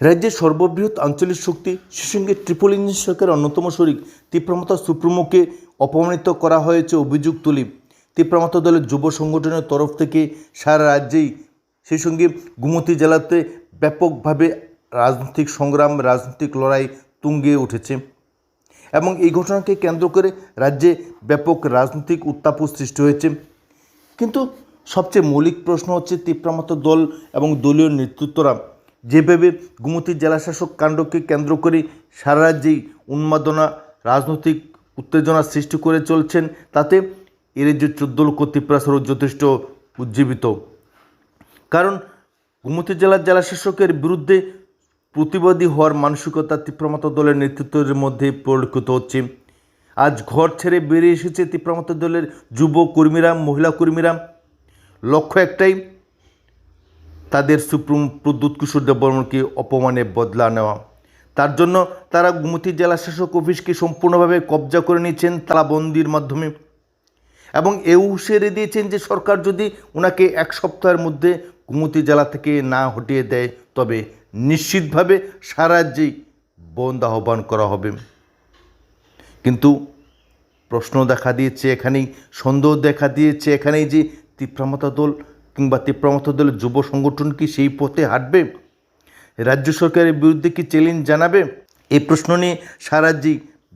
রাজ্যের সর্ববৃহৎ আঞ্চলিক শক্তি সে সঙ্গে ট্রিপল ইঞ্জিন সরকারের অন্যতম শরিক তীব্রমতা সুপ্রিমোকে অপমানিত করা হয়েছে অভিযোগ তুলি। তীব্রমতা দলের যুব সংগঠনের তরফ থেকে সারা রাজ্যেই সেই সঙ্গে গুমতি জেলাতে ব্যাপকভাবে রাজনৈতিক সংগ্রাম, রাজনৈতিক লড়াই তুঙ্গে উঠেছে এবং এই ঘটনাকে কেন্দ্র করে রাজ্যে ব্যাপক রাজনৈতিক উত্তাপ সৃষ্টি হয়েছে। কিন্তু সবচেয়ে মৌলিক প্রশ্ন হচ্ছে তীব্রামত দল এবং দলীয় নেতৃত্বরা যেভাবে গুমতি জেলাশাসক কাণ্ডকে কেন্দ্র করে সারা রাজ্যেই উন্মাদনা, রাজনৈতিক উত্তেজনা সৃষ্টি করে চলছেন, তাতে এ রাজ্যের চোদ্দ লক্ষ ত্রিপুরাসরও যথেষ্ট উজ্জীবিত। কারণ গুমতি জেলার জেলাশাসকের বিরুদ্ধে প্রতিবাদী হওয়ার মানসিকতা তীব্রমত দলের নেতৃত্বের মধ্যে পরিলক্ষিত হচ্ছে। আজ ঘর ছেড়ে বেরিয়ে এসেছে তীব্রমত দলের যুব কর্মীরা, মহিলা কর্মীরা। লক্ষ্য একটাই তাদের সুপ্রিম প্রদ্যুৎ কিশোর দেববর্মনকে অপমানে বদলা নেওয়া। তার জন্য তারা গুমতি জেলা শাসক অফিসকে সম্পূর্ণভাবে কবজা করে নিয়েছেন তালাবন্দির মাধ্যমে। এবং এও সেরে দিয়েছেন যে সরকার যদি ওনাকে এক সপ্তাহের মধ্যে গুমতি জেলা থেকে না হটিয়ে দেয়, তবে নিশ্চিতভাবে সারা রাজ্যেই বন্ধ আহ্বান করা হবে। কিন্তু প্রশ্ন দেখা দিয়েছে এখানেই, সন্দেহ দেখা দিয়েছে এখানেই যে তীব্রামতা দল কিংবা তীব্রামতা দলের যুব সংগঠন কি সেই পথে হাঁটবে? রাজ্য সরকারের বিরুদ্ধে কি চ্যালেঞ্জ জানাবে? এই প্রশ্ন নিয়ে সারা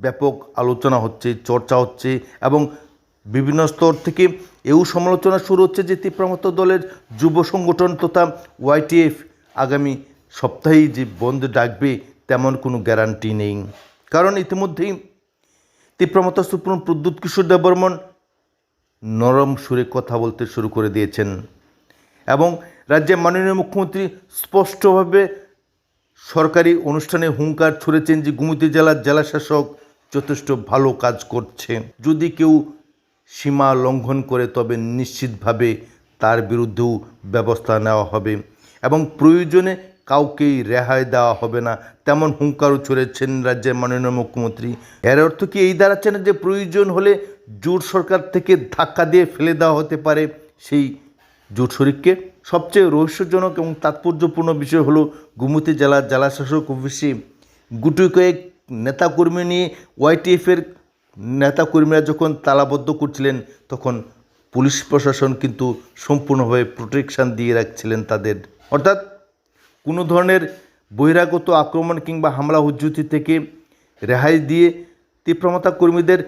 ব্যাপক আলোচনা হচ্ছে, চর্চা হচ্ছে এবং বিভিন্ন স্তর থেকে এও সমালোচনা শুরু হচ্ছে যে তীব্রামত দলের যুব সংগঠন তথা ওয়াইটিএফ আগামী সপ্তাহেই যে বন্ধ ডাকবে তেমন কোনো গ্যারান্টি নেই। কারণ ইতিমধ্যেই তীব্রমত সুপ্রিম প্রদ্যুৎ কিশোর দেববর্মন নরম সুরে কথা বলতে শুরু করে দিয়েছেন। এবং রাজ্যের মাননীয় মুখ্যমন্ত্রী স্পষ্টভাবে সরকারি অনুষ্ঠানে হুঙ্কার ছুড়েছেন যে গুমতি জেলার জেলাশাসক যথেষ্ট ভালো কাজ করছে যদি কেউ সীমা লঙ্ঘন করে, তবে নিশ্চিতভাবে তার বিরুদ্ধেও ব্যবস্থা নেওয়া হবে এবং প্রয়োজনে কাউকেই রেহাই দেওয়া হবে না, তেমন হুঙ্কারও ছড়েছেন রাজ্যের মাননীয় মুখ্যমন্ত্রী। এর অর্থ কি এই দাঁড়াচ্ছে না যে প্রয়োজন হলে জোট সরকার থেকে ধাক্কা দিয়ে ফেলে দেওয়া হতে পারে, সেই জোট শরিককে সবচেয়ে রহস্যজনক এবং তাৎপর্যপূর্ণ বিষয় হলো গুমতি জেলার জেলাশাসক অফিসে গুটি কয়েক নেতাকর্মী নিয়ে ওয়াইটিএফের নেতাকর্মীরা যখন তালাবদ্ধ করছিলেন, তখন পুলিশ প্রশাসন কিন্তু সম্পূর্ণভাবে প্রোটেকশান দিয়ে রাখছিলেন তাদের। অর্থাৎ কোনো ধরনের বহিরাগত আক্রমণ কিংবা হামলা উজ্জুতি থেকে রেহাই দিয়ে তীব্রমতা কর্মীদের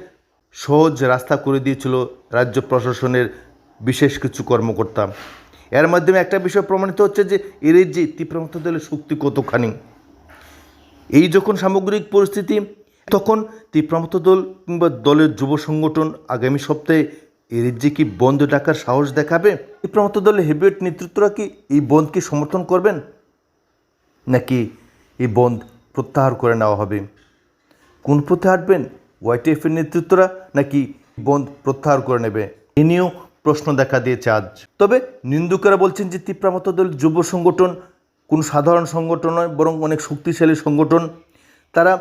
সহজ রাস্তা করে দিয়েছিল রাজ্য প্রশাসনের বিশেষ কিছু কর্মকর্তা এর মাধ্যমে একটা বিষয় প্রমাণিত হচ্ছে যে এর যে তীব্রমতা দলের শক্তি কতখানি। এই যখন সামগ্রিক পরিস্থিতি, তখন তীব্রমত দল কিংবা দলের যুব সংগঠন আগামী সপ্তাহে এর যে কি বন্ধ ডাকার সাহস দেখাবে তীব্রমত দলের হেভিওয়েট নেতৃত্বরা কি এই বন্ধকে সমর্থন করবেন? নাকি এই বন্ধ প্রত্যাহার করে নেওয়া হবে? কোন পথে হাঁটবেন ওয়াইটিএফের নেতৃত্বরা নাকি বন্ধ প্রত্যাহার করে নেবে? এ নিয়েও প্রশ্ন দেখা দিয়েছে আজ। তবে নিন্দুকেরা বলছেন যে তীব্রামত দল যুব সংগঠন, কোনো সাধারণ সংগঠন নয়, বরং অনেক শক্তিশালী সংগঠন। তারা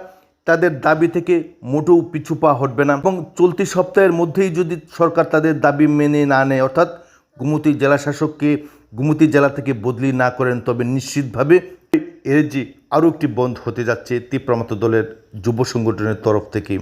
তাদের দাবি থেকে মোটেও পিছু পা হটবে না। এবং চলতি সপ্তাহের মধ্যেই যদি সরকার তাদের দাবি মেনে না নেয়, অর্থাৎ গুমতি জেলা শাসককে গুমতি জেলা থেকে বদলি না করেন, তবে নিশ্চিতভাবে এর যে আরও একটি বন্ধ হতে যাচ্ছে তীব্রমত দলের যুব সংগঠনের তরফ থেকে।